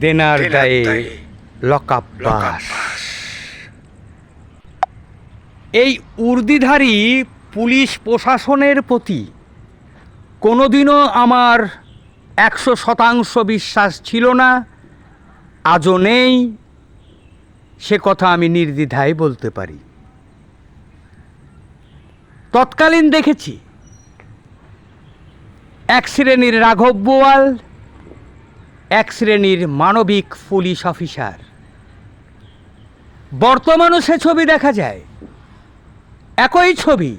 দেনার দায়ে lock-up lock-up এই উর্দিধারী পুলিশ প্রশাসনের প্রতি কোনোদিনও আমার একশো শতাংশ বিশ্বাস ছিল না আজও নেই সে কথা আমি নির্দ্বিধায় বলতে পারি। তৎকালীন দেখেছি এক শ্রেণির রাঘব বোয়াল শ্রেণির মানবিক পুলিশ অফিসার। বর্তমানও সে ছবি দেখা যায়। একই ছবি।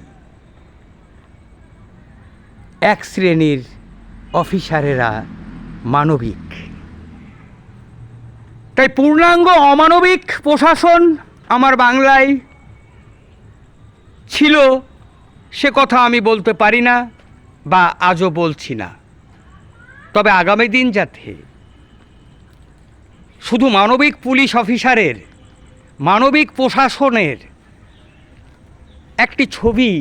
এক শ্রেণির অফিসারেরা মানবিক। তাই পূর্ণাঙ্গ অমানবিক প্রশাসন আমার বাংলায় ছিল, সে কথা আমি বলতে পারি না বা আজও বলছি না। তবে আগামী দিন যাতে শুধু মানবিক পুলিশ অফিসারের, মানবিক প্রশাসনের একটি ছবি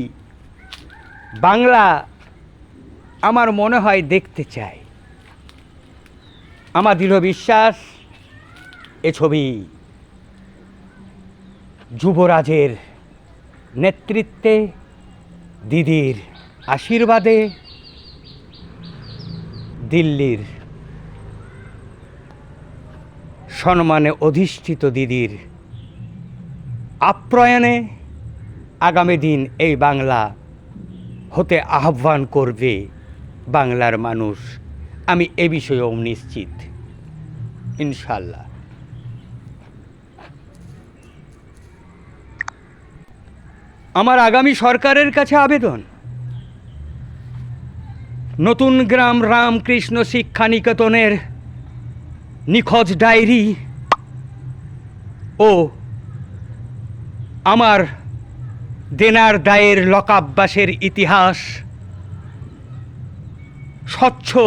বাংলা আমার মনে হয় দেখতে চাই। আমার দৃঢ় বিশ্বাস, এ ছবি যুবরাজের নেতৃত্বে, দিদির আশীর্বাদে দিল্লির সম্মানে অধিষ্ঠিত দিদির আপ্যায়নে আগামী দিন এই বাংলা হতে আহ্বান করবে বাংলার মানুষ। আমি এ বিষয়েও নিশ্চিত ইনশাল্লাহ আমার আগামী সরকারের কাছে আবেদন, নতুন গ্রাম রামকৃষ্ণ শিক্ষা নিকেতনের নিখোঁজ ডায়েরি। ও, আমার দেনার দায়ের লকাব্যাসের ইতিহাস। স্বচ্ছ।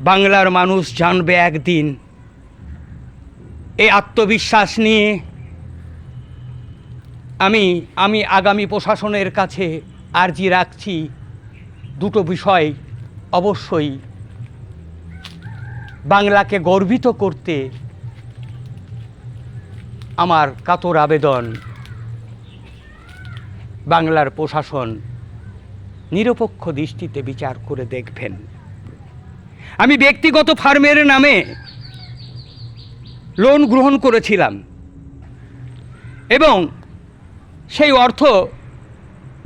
বাংলার মানুষ জানবে একদিন। এই আত্মবিশ্বাস নিয়ে আমি আমি আগামী প্রশাসনের কাছে আর্জি রাখছি। দুটো বিষয় অবশ্যই বাংলাকে গর্বিত করতে আমার কাতর আবেদন বাংলার প্রশাসন নিরপেক্ষ দৃষ্টিতে বিচার করে দেখবেন। আমি ব্যক্তিগত ফার্মের নামে লোন গ্রহণ করেছিলাম এবং সেই অর্থ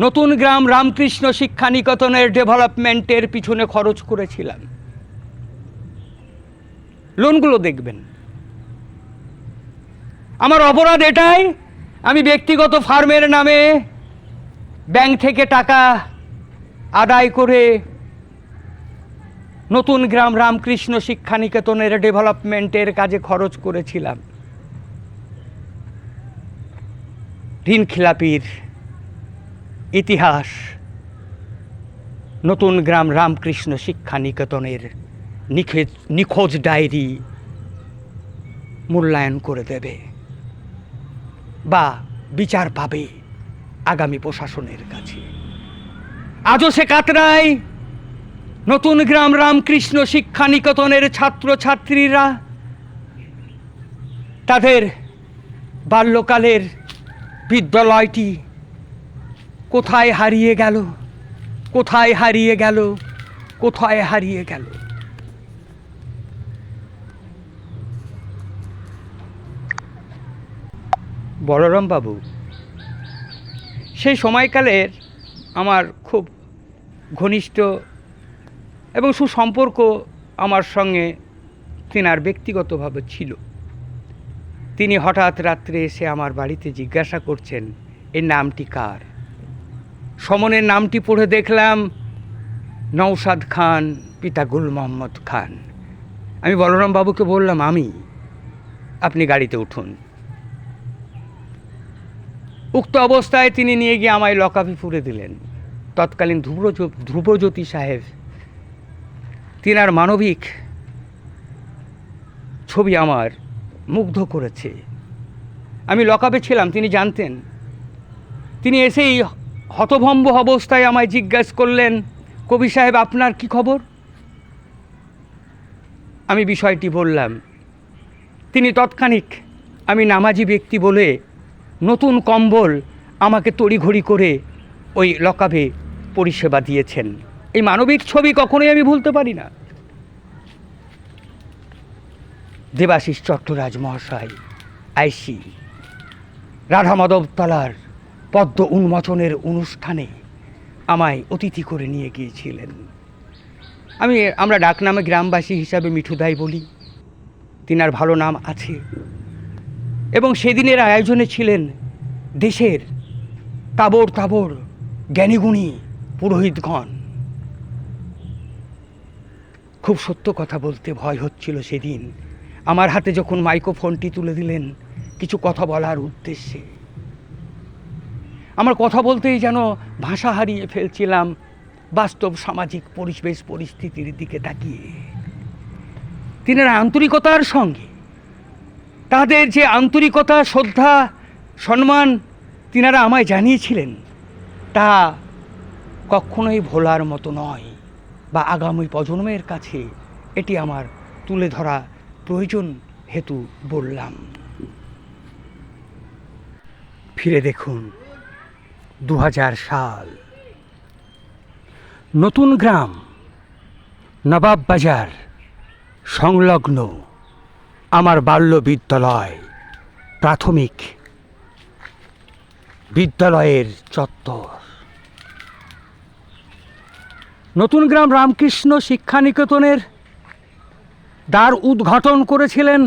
নতুন গ্রাম রামকৃষ্ণ শিক্ষা নিকেতনের ডেভেলপমেন্টের পিছনে খরচ করেছিলাম। লোনগুলো দেখবেন। আমার অপরাধ এটাই, আমি ব্যক্তিগত ফার্মের নামে ব্যাংক থেকে টাকা আদায় করে নতুন গ্রাম রামকৃষ্ণ শিক্ষা নিকেতনের ডেভেলপমেন্টের কাজে খরচ করেছিলাম। ঋণ খিলাপির ইতিহাস, নতুন গ্রাম রামকৃষ্ণ শিক্ষা নিকেতনের নিখোঁজ নিখোঁজ ডায়েরি মূল্যায়ন করে দেবে বা বিচার পাবে আগামী প্রশাসনের কাছে। আজও সে কাতরায়। নতুন গ্রাম রামকৃষ্ণ শিক্ষা নিকেতনের ছাত্রছাত্রীরা তাদের বাল্যকালের বিদ্যালয়টি কোথায় হারিয়ে গেল? কোথায় হারিয়ে গেল? কোথায় হারিয়ে গেল? বলরাম বাবু। সেই সময়কালের আমার খুব ঘনিষ্ঠ এবং সুসম্পর্ক আমার সঙ্গে তেনার ব্যক্তিগতভাবে ছিল। তিনি হঠাৎ রাত্রে এসে আমার বাড়িতে জিজ্ঞাসা করছেন, এর নামটি কার? সমনের নামটি পড়ে দেখলাম নৌসাদ খান, পিতা গুল মোহাম্মদ খান। আমি বলরাম বাবুকে বললাম, আমি, আপনি গাড়িতে উঠুন। উক্ত অবস্থায় তিনি নিয়ে গিয়ে আমায় লকাপি ফুরে দিলেন। তৎকালীন ধ্রুব ধ্রুবজ্যোতি সাহেব, তিনার মানবিক ছবি আমার মুগ্ধ করেছে। আমি লকাপে ছিলাম, তিনি জানতেন। তিনি এসেই হতভম্ব অবস্থায় আমায় জিজ্ঞাসা করলেন, কবি সাহেব, আপনার কি খবর? আমি বিষয়টি বললাম। তিনি তৎক্ষণিক আমি নামাজি ব্যক্তি বলে নতুন কম্বল আমাকে তড়িঘড়ি করে ওই লকাবে পরিষেবা দিয়েছেন। এই মানবিক ছবি কখনোই আমি ভুলতে পারি না। দেবাশিস চট্টরাজ মহাশয়, আইসি রাধা মাধবতলার পদ্ম উন্মোচনের অনুষ্ঠানে আমায় অতিথি করে নিয়ে গিয়েছিলেন। আমি, আমরা ডাকনামে গ্রামবাসী হিসাবে মিঠুদাই বলি। তিনার ভালো নাম আছে। এবং সেদিনের আয়োজনে ছিলেন দেশের তাবর তাবর জ্ঞানীগুণী পুরোহিতগণ। খুব সত্য কথা বলতে ভয় হচ্ছিল সেদিন। আমার হাতে যখন মাইক্রোফোনটি তুলে দিলেন, কিছু কথা বলার উদ্দেশ্যে। আমার কথা বলতেই যেন ভাষা হারিয়ে ফেলছিলাম, বাস্তব সামাজিক পরিবেশ পরিস্থিতির দিকে তাকিয়ে। তিনারা আন্তরিকতার সঙ্গে তাদের যে আন্তরিকতা, শ্রদ্ধা, সম্মান তিনারা আমায় জানিয়েছিলেন, তা কখনোই ভোলার মতো নয় বা আগামী প্রজন্মের কাছে এটি আমার তুলে ধরা প্রয়োজন হেতু বললাম। ফিরে দেখুন দু হাজার সাল। নতুন গ্রাম, নবাব বাজার, সংলগ্ন। আমার বাল্য বিদ্যালয়, প্রাথমিক বিদ্যালয়ের চত্বর। নতুন গ্রাম রামকৃষ্ণ শিক্ষানিকেতনের দ্বার উদ্ঘাটন করেছিলেন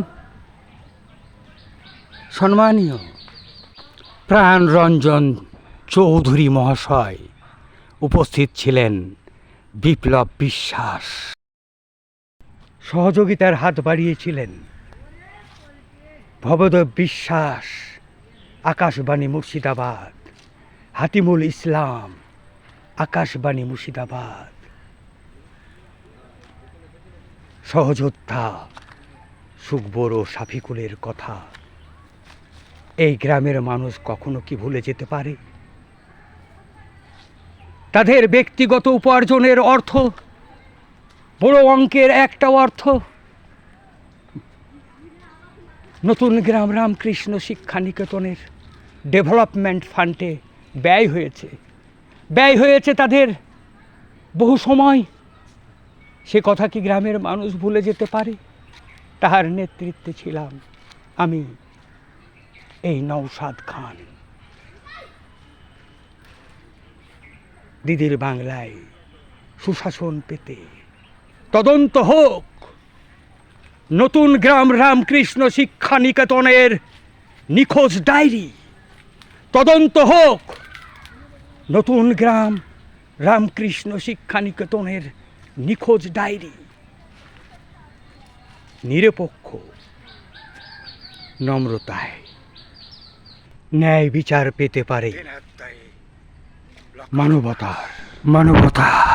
সম্মানীয় প্রাণরঞ্জন চৌধুরী মহাশয়। উপস্থিত ছিলেন বিপ্লব বিশ্বাস। সহযোগিতার হাত বাড়িয়েছিলেন ভবদেব বিশ্বাস, আকাশবাণী মুর্শিদাবাদ, হাতিমুল ইসলাম, আকাশবাণী মুর্শিদাবাদ। সহযোদ্ধা সুকবর ও সাফিকুলের কথা, এই গ্রামের মানুষ কখনো কি ভুলে যেতে পারে? তাদের ব্যক্তিগত উপার্জনের অর্থ, বড় অঙ্কের একটা অর্থ নতুন গ্রাম রামকৃষ্ণ শিক্ষা নিকেতনের ডেভেলপমেন্ট ফান্ডে ব্যয় হয়েছে। ব্যয় হয়েছে তাদের বহু সময়। সে কথা কি গ্রামের মানুষ ভুলে যেতে পারে? তাহার নেতৃত্বে ছিলাম আমি এই নৌসাদ খান। দিদির বাংলায় সুশাসন পেতে তদন্ত হোক। নতুন গ্রাম রামকৃষ্ণ শিক্ষা নিকেতনের নিখোঁজ ডায়েরি। তদন্ত হোক। নতুন গ্রাম রামকৃষ্ণ শিক্ষা নিকেতনের নিখোঁজ ডায়েরি। নিরপেক্ষ। নম্রতায়। ন্যায় বিচার পেতে পারে। মানবতার। মানবতা